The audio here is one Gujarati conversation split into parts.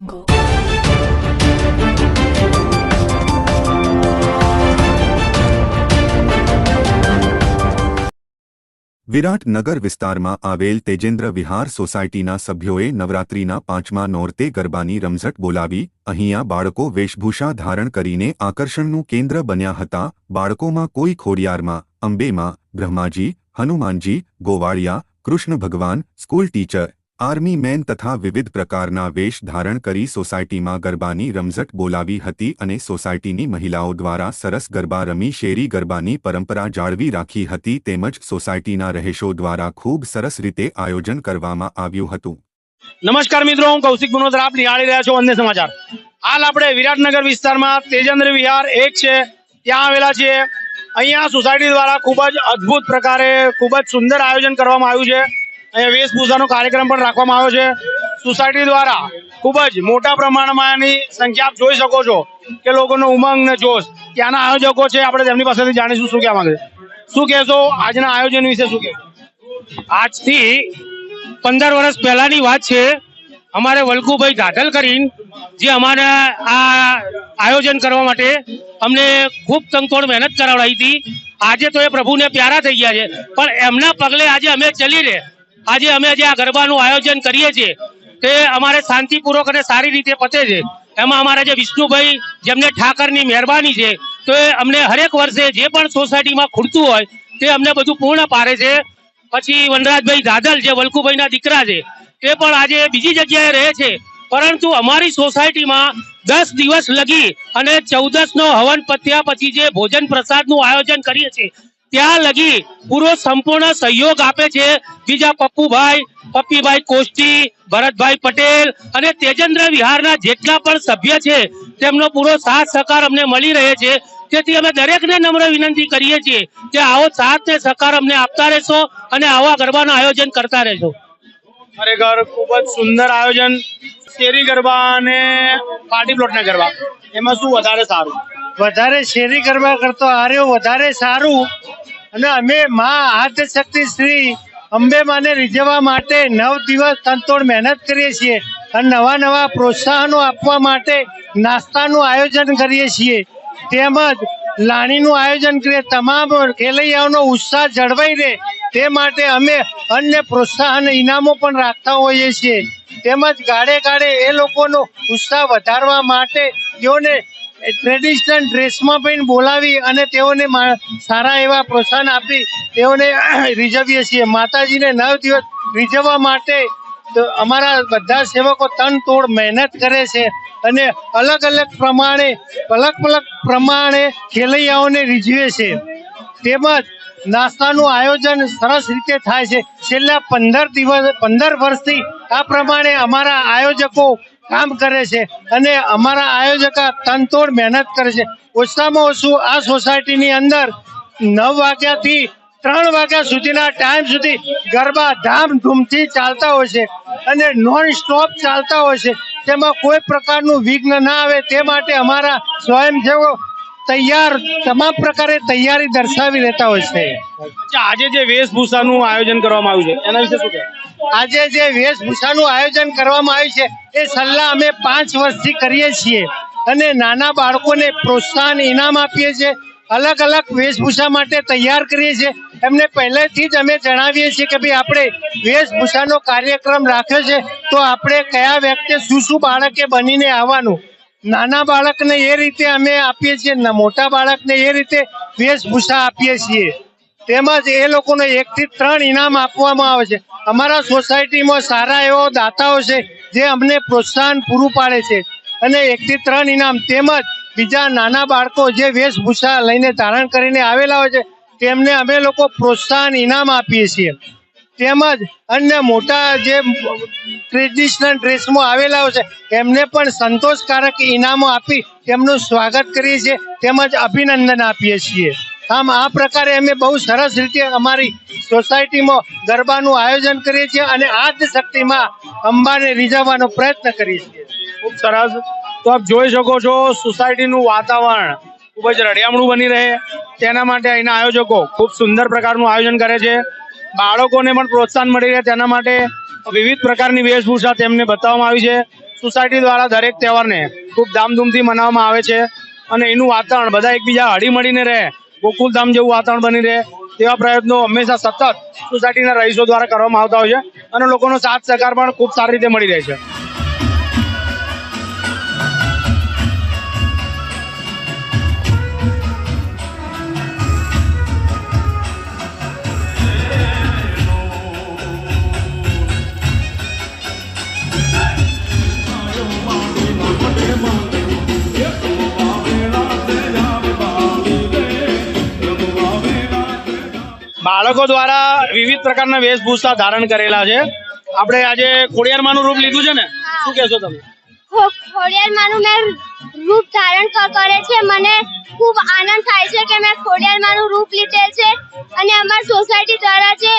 Go. વિરાટનગર વિસ્તારમાં આવેલ તેજેન્દ્ર વિહાર સોસાયટીના સભ્યોએ નવરાત્રીના પાંચમા નોરતે ગરબાની રમઝટ બોલાવી, અહીંયા બાળકો વેશભૂષા ધારણ કરીને આકર્ષણનું કેન્દ્ર બન્યા હતા બાળકોમાં કોઈ ખોડિયારમાં, અંબેમાં, બ્રહ્માજી, હનુમાનજી, ગોવાળિયા, કૃષ્ણ ભગવાન, સ્કૂલ ટીચર આર્મી મેન તથા વિવિધ પ્રકારના વેશ ધારણ કરી સોસાયટીમાં ગરબાની રમઝટ બોલાવી હતી અને સોસાયટીની મહિલાઓ દ્વારા સરસ ગરબા રમી શેરી ગરબાની પરંપરા જાળવી રાખી હતી તેમજ સોસાયટીના રહેશો દ્વારા ખૂબ સરસ રીતે આયોજન કરવામાં આવ્યું હતું. નમસ્કાર મિત્રો, હું કૌશિક ગુનોત્રા આપ નિહાળી રહ્યા છો અન્ય સમાચાર. હાલ આપણે વિરાટનગર વિસ્તારમાં તેજેન્દ્ર વિહાર એક છે. ત્યાં આવેલા છીએ. અહીંયા સોસાયટી દ્વારા ખૂબ જ અદ્ભુત પ્રકારે ખૂબ જ સુંદર આયોજન કરવામાં આવ્યું છે. અહીંયા વેશભૂષાનો કાર્યક્રમ પણ રાખવામાં આવ્યો છે. સોસાયટી દ્વારા ખૂબ જ મોટા પ્રમાણમાં એની સંખ્યા આપ જોઈ શકો છો કે લોકોનો ઉમંગ ને જોશ. ત્યાંના આયોજકો છે, આપણે તેમની પાસેથી જાણીશું શું કહેવા માંગે શું કહેશો? આજના આયોજન વિશે શું કહેશો? આજથી પંદર વર્ષ પહેલાની વાત છે. અમારે વલ્કુભાઈ ધાધલ કરીને જે અમારે આ આયોજન કરવા માટે અમને ખૂબ તંગતોડ મહેનત કરાવડાવી હતી. આજે તો એ પ્રભુને પ્યારા થઈ ગયા છે. પણ એમના પગલે આજે અમે ચલી રે આજે અમે જે આ ગરબાનું આયોજન કરીએ છીએ તે અમારે શાંતિપૂર્વક અને સારી રીતે પતે છે. એમાં અમારા જે વિષ્ણુભાઈ, જેમને ઠાકરની મહેરબાની છે, તો એ અમને હરેક વર્ષે જે પણ સોસાયટીમાં ખૂટતું હોય, તે અમને બધું પૂર્ણ પાડે છે. પછી વનરાજભાઈ દાદલ જે વલ્કુભાઈના દીકરા છે, તે પણ આજે બીજી જગ્યાએ રહે છે. પરંતુ અમારી સોસાયટીમાં દસ દિવસ લગી અને ચૌદસ નો હવન પત્યા પછી જે ભોજન પ્રસાદનું આયોજન કરીએ છીએ ત્યાં લગી પૂરો સંપૂર્ણ સહયોગ આપે છે. બીજા પપ્પુભાઈ, પપ્પીભાઈ કોષ્ટી, ભરતભાઈ પટેલ અને તેજેન્દ્ર વિહારના જેટલા પણ સભ્ય છે, તેમનો પૂરો સાથ સહકાર અમને મળી રહે છે. તેથી અમે દરેકને નમ્ર વિનંતી કરીએ છીએ કે આવો સાથ ને સહકાર અમને આપતા રહેશો અને આવા ગરબાનું આયોજન કરતા રહેશો. ખરેખર ખૂબ જ સુંદર આયોજન. શેરી ગરબા અને પાર્ટી પ્લોટના ગરબા. એમાં શું વધારે સારું? વધારે શેરી કરવા કરતો આર્યો વધારે સારું. અને અમે માં આદ્ય શક્તિ શ્રી અંબે માને રીઝવવા માટે નવ દિવસ તનતોડ મહેનત કરીએ છીએ અને નવા નવા પ્રોત્સાહનો આપવા માટે નાસ્તાનું આયોજન કરીએ છીએ. તેમજ લાણીનું આયોજન કરીએ. તમામ ખેલૈયાઓનો ઉત્સાહ જળવાઈ રહે તે માટે અમે અન્ય પ્રોત્સાહન ઇનામો પણ રાખતા હોઈએ છીએ. તેમજ ગાડે ગાડે એ લોકોનો ઉત્સાહ વધારવા માટે તેઓને ટ્રેડિશનલ ડ્રેસમાં પણ બોલાવી અને તેઓને સારા એવા પ્રોત્સાહન આપી તેઓને રીઝવીએ છીએ. માતાજીને નવ દિવસ રીઝવવા માટે અમારા બધા સેવકો તન તોડ મહેનત કરે છે અને અલગ અલગ પ્રમાણે, અલગ અલગ પ્રમાણે ખેલૈયાઓને રીઝવે છે તેમજ નાસ્તાનું આયોજન સરસ રીતે થાય છે. છેલ્લા પંદર દિવસ, પંદર વર્ષથી આ પ્રમાણે અમારા આયોજકો કામ કરે છે અને અમારા આયોજક તનતોડ મહેનત કરે છે. ઓછામાં ઓછું આ સોસાયટીની અંદર નવ વાગ્યાથી ત્રણ વાગ્યા સુધીના ટાઈમ સુધી ગરબા ધામધૂમથી ચાલતા હોય છે અને નોન સ્ટોપ ચાલતા હોય છે. તેમાં કોઈ પ્રકારનું વિઘ્ન ના આવે તે માટે અમારા સ્વયંસેવકો તૈયાર તમામ પ્રકારે તૈયારી દર્શાવી રહેતા હોય છે. આજે જે વેશભૂષાનું આયોજન કરવામાં આવ્યું છે એના વિશે શું આજે જે વેશભૂષાનું આયોજન કરવામાં આવ્યું છે એ સલાહ અમે પાંચ વર્ષથી કરીએ છીએ. અને નાના બાળકોને પ્રોત્સાહન ઇનામ આપીએ છીએ. અલગ અલગ વેશભૂષા માટે તૈયાર કરીએ છીએ. એમને પહેલેથી જ અમે જણાવીએ છીએ કે ભાઈ આપણે વેશભૂષાનો કાર્યક્રમ રાખ્યો છે તો આપણે કયા વ્યક્તિ શું શું બાળકે બનીને આવવાનું નાના બાળકને એ રીતે અમે આપીએ છીએ મોટા બાળકને એ રીતે વેશભૂષા આપીએ છીએ. તેમજ એ લોકોને એક થી ત્રણ ઇનામ આપવામાં આવે છે. અમારા સોસાયટીમાં સારા એવો દાતાઓ છે, જે અમને પ્રોત્સાહન પૂરું પાડે છે. અને એકથી ત્રણ ઇનામ તેમજ બીજા નાના બાળકો જે વેશભૂષા લઈને ધારણ કરીને આવેલા હોય છે, તેમને અમે લોકો પ્રોત્સાહન ઇનામ આપીએ છીએ. તેમજ અન્ય મોટા જે ટ્રેડિશનલ ડ્રેસમાં આવેલા છે, એમને પણ સંતોષકારક ઇનામો આપી તેમનું સ્વાગત કરીએ છીએ, તેમજ અભિનંદન આપીએ છીએ. આમ આ પ્રકારે અમે બહુ સરસ રીતે અમારી સોસાયટીમાં ગરબાનું આયોજન કરીએ છીએ અને આ જ શક્તિમાં અંબાને રીઝવવાનો પ્રયત્ન કરીએ છીએ. ખૂબ સરસ. તો આપ જોઈ શકો છો, સોસાયટીનું વાતાવરણ ખૂબ જ રળિયામણું બની રહે. તેના માટે અહીંના આયોજકો ખૂબ સુંદર પ્રકારનું આયોજન કરે છે. બાળકોને પણ પ્રોત્સાહન મળી રહે તેના માટે વિવિધ પ્રકારની વેશભૂષા તેમને બતાવવામાં આવી છે. સોસાયટી દ્વારા દરેક તહેવારને ખૂબ ધામધૂમથી મનાવવામાં આવે છે અને એનું વાતાવરણ બધા એકબીજા હળી મળીને રહે, ગોકુલધામ જેવું વાતાવરણ બની રહે તેવા પ્રયત્નો હંમેશા સતત સોસાયટીના રહીશો દ્વારા કરવામાં આવતા હોય છે અને લોકોનો સાથ સહકાર પણ ખૂબ સારી રીતે મળી રહે છે. બાળકો દ્વારા વિવિધ પ્રકારના વેશભૂષા ધારણ કરેલા છે. આપણે આજે ખોડિયારમાંનું રૂપ લીધું છે ને? શું કહેશો તમે? ખોડિયારમાંનું મેં રૂપ ધારણ કરે છે. મને ખૂબ આનંદ થાય છે કે મેં ખોડિયારમાંનું રૂપ લીધેલ છે અને અમારી સોસાયટી દ્વારા જે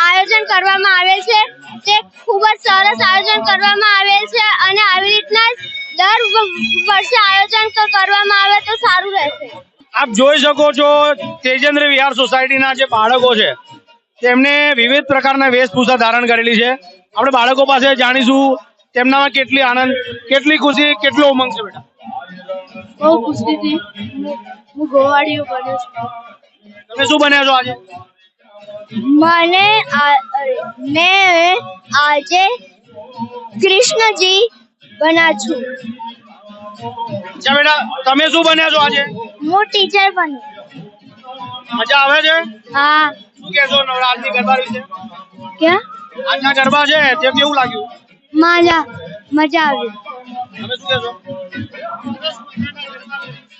આયોજન કરવામાં આવેલ છે તે ખૂબ જ સરસ આયોજન કરવામાં આવેલ છે અને આવી રીતના દર વર્ષે આયોજન કરવામાં આવે તો સારું રહેશે. આપ જોઈ શકો છો તેજેન્દ્ર વિહાર સોસાયટીના જે બાળકો છે તેમને વિવિધ પ્રકારના વેશભૂષા ધારણ કરેલી છે. આપણે બાળકો પાસે જાણીશું તેમનામાં કેટલી આનંદ કેટલી ખુશી કેટલો ઉમંગ છે બેટા? બહુ ખુશીથી હું ગોવાળીઓ બન્યો છું. તમે શું બન્યા છો આજે? મને મેં આજે કૃષ્ણજી બના છું. અચ્છા બેટા તમે શું બન્યા છો આજે? હું ટીચર બની. મજા આવે છે? હા. શું કહેશો નવરાત્રી ગરબા વિશે? ક્યાં? આજના ગરબા છે તે કેવું લાગ્યું? મજા મજા આવી. તમે શું કહેશો?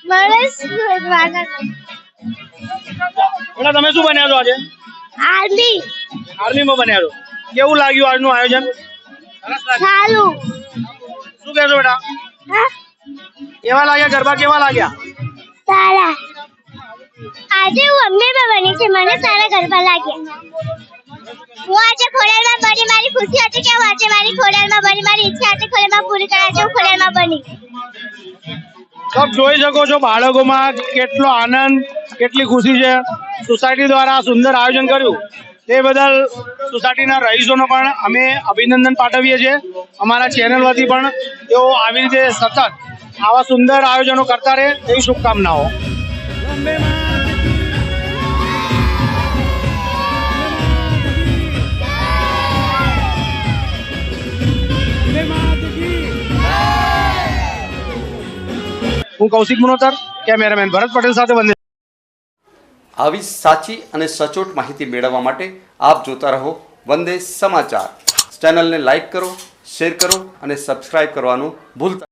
મને વાગા બેટા તમે શું બન્યા છો આજે? આર્મી. આર્મીમાં બન્યા છો. કેવું લાગ્યું આજનું આયોજન? સારું. શું કહેશો બેટા? હા? કેવા લાગ્યા? ગરબા કેવા લાગ્યા? સારા. આજે હું અંબેમાં બની છે. મને સારા ગરબા લાગ્યા. હું આજે ખોડિયારમાં બની. મારી ખુશી હતી કે હું આજે મારી ખોડિયારમાં બની. મારી ઈચ્છા હતી ખોડિયારમાં પૂરી કરવા આજે હું ખોડિયારમાં બની. આપ જોઈ શકો છો બાળકોમાં કેટલો આનંદ કેટલી ખુશી છે. સોસાયટી દ્વારા સુંદર આયોજન કર્યું. તે બદલ સોસાયટીના રહીશોનો પણ અમે અભિનંદન પાઠવીએ છીએ. અમારા ચેનલ વતી પણ તેઓ આવી રીતે સતત આવા સુંદર આયોજનો કરતા રહે એવી શુભકામનાઓ. હું કૌશિક મુનોતર, કેમેરામેન ભરત પટેલ સાથે વંદે આવી સાચી અને સચોટ માહિતી મેળવવા માટે આપ જોતા રહો વંદે સમાચાર. ચેનલને લાઈક કરો શેર કરો અને સબસ્ક્રાઇબ કરવાનું ભૂલતા